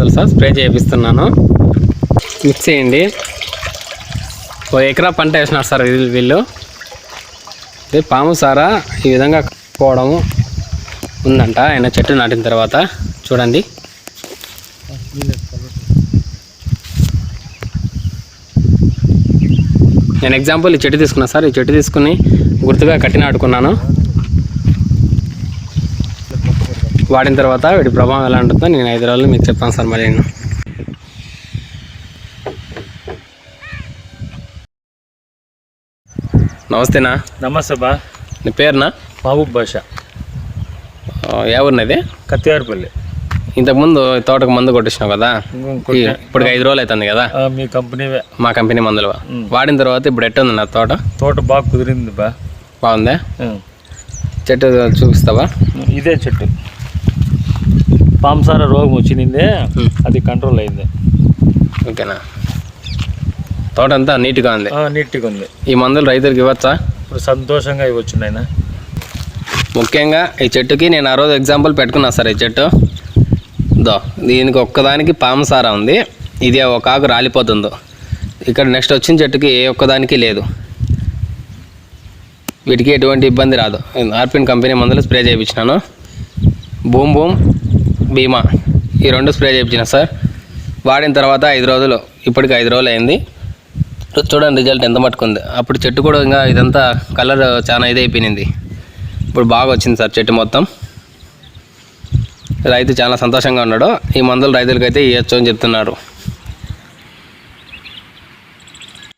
తెలుసా sir spray చేపిస్తున్నాను. Mix చేయండి. ఓ ఎకరా పంట వేసినారు సార్ వీళ్ళు వీళ్ళు. పాము సారా ఈ విధంగా పోవడము ఉందంట. ఆయన చెట్టు నాటిన తర్వాత చూడండి. నేను ఎగ్జాంపుల్ ఈ చెట్టు తీసుకున్నా సార్. ఈ చెట్టు తీసుకుని గుర్తుగా కట్టి నాటుకున్నాను వాడిన తర్వాత వీటి ప్రభావం ఎలా ఉంటుందో నేను ఐదు రోజులు మీకు చెప్తాను సార్ మరి నేను. నమస్తేనా నమస్తే బా. నీ పేరునా? మహబూబ్ ఏ ఊరినది? కత్తివారిపల్లి ఇంతకుముందు తోటకు మందు కొట్టించినావు కదా? ఇప్పుడు ఐదు రోజులు అవుతుంది కదా? మీ కంపెనీవే. మా కంపెనీ మందులు వాడిన తర్వాత ఇప్పుడు ఎట్టుంది నా తోట? తోట బాగా కుదిరింది బా. బాగుందా. చెట్టు చూపిస్తావా? ఇదే చెట్టు. పాంసార రోగం వచ్చింది. అది కంట్రోల్ అయింది. ఓకేనా? తోట అంతా నీట్గా ఉంది. నీట్గా ఉంది. ఈ మందులు రైతులకు ఇవ్వచ్చా? ఇప్పుడు సంతోషంగా ఇవ్వచ్చు నాయన ముఖ్యంగా ఈ చెట్టుకి నేను ఆ రోజు ఎగ్జాంపుల్ పెట్టుకున్నా సార్ ఈ చెట్టు. దో దీనికి ఒక్కదానికి పాము సారా ఉంది. ఇది ఒక ఆకు రాలిపోతుందో. ఇక్కడ నెక్స్ట్ వచ్చిన చెట్టుకి ఏ ఒక్కదానికి లేదు. వీటికి ఎటువంటి ఇబ్బంది రాదు. ఆర్పిన్ కంపెనీ మందులు స్ప్రే చేయించినాను. Boom boom. బీమా ఈ రెండు స్ప్రే చేయించిన సార్. వాడిన తర్వాత ఐదు రోజులు ఇప్పటికి ఐదు రోజులు అయింది. చూడండి రిజల్ట్ ఎంత మట్టుకుంది. అప్పుడు చెట్టు కూడా ఇంకా ఇదంతా కలర్ చాలా ఇదైపోయింది ఇప్పుడు బాగా వచ్చింది సార్ చెట్టు మొత్తం. రైతు చాలా సంతోషంగా ఉన్నాడు. ఈ మందులు రైతులకైతే ఇవ్వచ్చు అని చెప్తున్నారు.